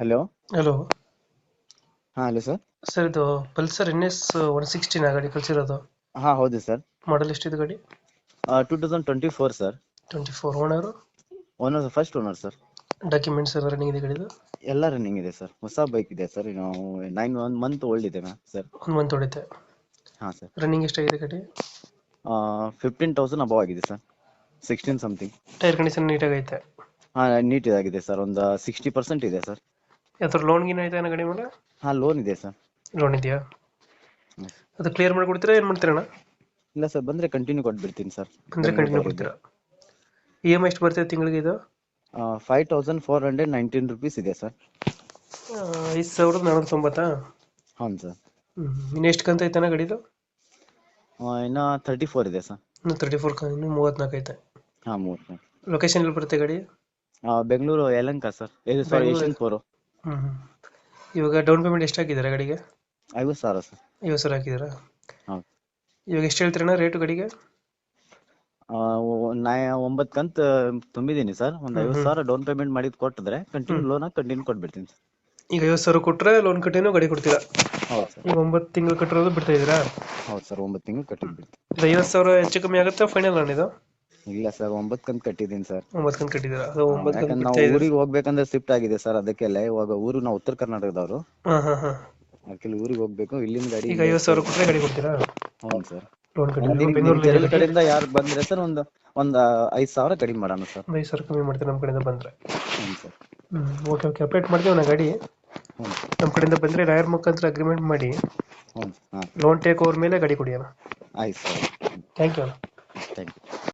Hello? Hello. ಹಾಂ hello sir. Sir ಇದು Pulsar N S one ಸಿಕ್ಸ್ಟಿನ ಗಾಡಿ ಕಳಿಸಿರೋದು. ಹಾಂ ಹೌದು ಸರ್. ಮಾಡೆಲ್ ಎಷ್ಟಿದೆ ಗಾಡಿ? Two thousand twenty four sir. Twenty four owner owner first owner sir. Documents ಎಲ್ಲ ರನ್ನಿಂಗ್ ಇದೆ ಗಾಡಿದು? ಎಲ್ಲ ರನ್ನಿಂಗ್ ಇದೆ ಸರ್. ಹೊಸ ಬೈಕ್ ಇದೆ ಸರ್. ಇನ್ನು ನೈನ್ ಒನ್ ಮಂತ್ ಓಲ್ಡ್ ಇದೆ ಮ್ಯಾಮ್ ಸರ್. ಒಂದು ಮಂತ್ ಹೊಡಿತೆ ಹಾಂ ಸರ್. ರನ್ನಿಂಗ್ ಎಷ್ಟಾಗಿದೆ ಗಾಡಿ? ಫಿಫ್ಟೀನ್ ತೌಸಂಡ್ ಅಬವ್ ಆಗಿದೆ sir. Sixteen something tyre condition ನೀಟಾಗೈತೆ ಹಾಂ ನೀಟ್ ಇದಾಗಿದೆ ಸರ್. ಒಂದು ಸಿಕ್ಸ್ಟಿ ಪರ್ಸೆಂಟ್ ಇದೆ ಸರ್. ಯಾವ್ದಾರು ಲೋನ್ ಗಿನ ಐತೆ ಗಾಡಿ ಮೇಲೆ? ಹಾಂ ಲೋನ್ ಇದೆ ಸರ್. ಲೋನ್ ಇದೆಯಾ? ಅದು ಕ್ಲಿಯರ್ ಮಾಡಿ ಕೊಡ್ತೀರಾ ಏನು ಮಾಡ್ತೀರಣ್ಣ ಇಲ್ಲ ಸರ್ ಬಂದ್ರೆ ಕಂಟಿನ್ಯೂ ಕೊಟ್ಬಿಡ್ತೀನಿ ಸರ್. ಅಂದ್ರೆ ಕಂಟಿನ್ಯೂ ಕೊಡ್ತೀರಾ? ಇ ಎಂ ಐ ಎಷ್ಟು ಬರ್ತದೆ ತಿಂಗಳಿಗೆ ಇದು? Five thousand four hundred nineteen rupees ಇದೆ ಸರ್. ಐದು ಸಾವಿರದ ನಾನ್ನೂರ ತೊಂಬತ್ತಾ ಹೌದು ಸರ್. ಹ್ಞೂ ಇನ್ನು ಎಷ್ಟು ಕಂತ ಐತಣ್ಣ ಗಾಡಿದು? ಇನ್ನು ತರ್ಟಿ ಫೋರ್ ಇದೆ ಸರ್. ಇನ್ನು ತರ್ಟಿ ಫೋರ್ ಇನ್ನು ಮೂವತ್ನಾಲ್ಕು ಐತೆ. ಹಾಂ ಮೂರು ಲೊಕೇಶನ್ ಎಲ್ಲಿ ಬರುತ್ತೆ ಗಾಡಿ? ಬೆಂಗಳೂರು ಯಲಂಕ ಸರ್. ಇದು ಸಾರಿ ಬೆಂಗಳೂರು. ಯಶವಂತಪುರ ಇವಾಗ ಡೌನ್ ಪೇಮೆಂಟ್ ಎಷ್ಟು ಹಾಕಿದ್ದೀರಾ ಗಡಿಗೆ? ಐವತ್ತು ಸಾವಿರ ಸರ್. ಐವತ್ತು ಸಾವಿರ ಹಾಕಿದ್ದೀರಾ? ಹೌದು. ಇವಾಗ ಎಷ್ಟು ಹೇಳ್ತೀರಣ್ಣ ರೇಟು ಗಡಿಗೆ? ನಾ ಒಂಬತ್ತು ಕಂತು ತುಂಬಿದ್ದೀನಿ ಸರ್. ಒಂದು ಐವತ್ತು. ಸಾವಿರ ಡೌನ್ ಪೇಮೆಂಟ್ ಮಾಡಿದ್ ಕೊಟ್ಟಿದ್ರೆ ಕಂಟಿನ್ಯೂ ಲೋನ್ ಕಂಟಿನ್ಯೂ ಕೊಟ್ಬಿಡ್ತೀನಿ ಸರ್. ಈಗ ಐವತ್ತು ಸಾವಿರ ಕೊಟ್ಟರೆ ಲೋನ್ ಕಟ್ಟಿನೂ ಗಡಿ ಕೊಡ್ತೀರಾ? ಹೌದು ಸರ್. ಈಗ ಒಂಬತ್ತು ತಿಂಗಳು ಕಟ್ಟಿರೋದು ಬಿಡ್ತಾ ಇದ್ದೀರಾ? ಹೌದು ಸರ್ ಒಂಬತ್ತು ತಿಂಗಳು ಕಟ್ಟಿ ಬಿಡ್ತೀನಿ. ಐವತ್ತು ಸಾವಿರ ಹೆಚ್ಚು ಕಮ್ಮಿ ಆಗುತ್ತೆ ಫೈನಲ್ ಇದು? ಇಲ್ಲ ಸರ್ ಒಂಬತ್ತು ಕಂತ್ ಕಟ್ಟಿದೀನಿ ಸರ್. ಒಂಬತ್ತು ಕಂತು ಕಟ್ಟಿದ್ದೀರಾ? ಅದು ಒಂಬತ್ತು ಕಂತು ಯಾಕಂದ್ರೆ ಬಿಡ್ತಾ ನಾವು ಊರಿಗೆ ಹೋಗ್ಬೇಕಂದ್ರೆ ಶಿಫ್ಟ್ ಆಗಿದೆ ಸರ್ ಅದಕ್ಕೆಲ್ಲ ಇವಾಗ ಊರು ನಾವು ಉತ್ತರ ಕರ್ನಾಟಕದವರು. ಹಾಂ ಹಾಂ ಹಾಂ. ಅದಕ್ಕೆ ಊರಿಗೆ ಹೋಗ್ಬೇಕು ಇಲ್ಲಿಂದ ಗಾಡಿ ಈಗ ಐವತ್ತು ಸಾವಿರ ಕೊಟ್ಟರೆ ಗಾಡಿ ಕೊಡ್ತೀರಾ? ಹೌದು ಸರ್. ಲೋನ್ ಕಟ್ಟಿ ನಿಮ್ ಬೆಂಗಳೂರಲ್ಲಿ ಕಡೆಯಿಂದ ಯಾರು ಬಂದ್ರೆ ಸರ್ ಒಂದು ಒಂದು ಐದು ಸಾವಿರ ಕಡಿಮೆ ಮಾಡೋಣ ಸರ್. ಒಂದು ಐದು ಸಾವಿರ ಕಮ್ಮಿ ಮಾಡ್ತೀರಾ ನಮ್ಮ ಕಡೆಯಿಂದ ಬಂದರೆ? ಹ್ಞೂ ಸರ್. ಹ್ಞೂ ಓಕೆ ಓಕೆ. ಅಪ್ಡೇಟ್ ಮಾಡ್ತೀವಿ ನಾ ಗಾಡಿ. ಹ್ಞೂ ನಮ್ಮ ಕಡೆಯಿಂದ ಬಂದರೆ ಲಾಯರ್ ಮುಖಾಂತರ ಅಗ್ರಿಮೆಂಟ್ ಮಾಡಿ ಹ್ಞೂ ಹಾಂ. ಲೋನ್ ಟೇಕ್ ಓವರ್ ಮೇಲೆ ಗಾಡಿ ಕೊಡಿ ಅಣ್ಣ. ಆಯ್ತು ಸರ್. ಥ್ಯಾಂಕ್ ಯು ಅಣ್ಣ. Thank you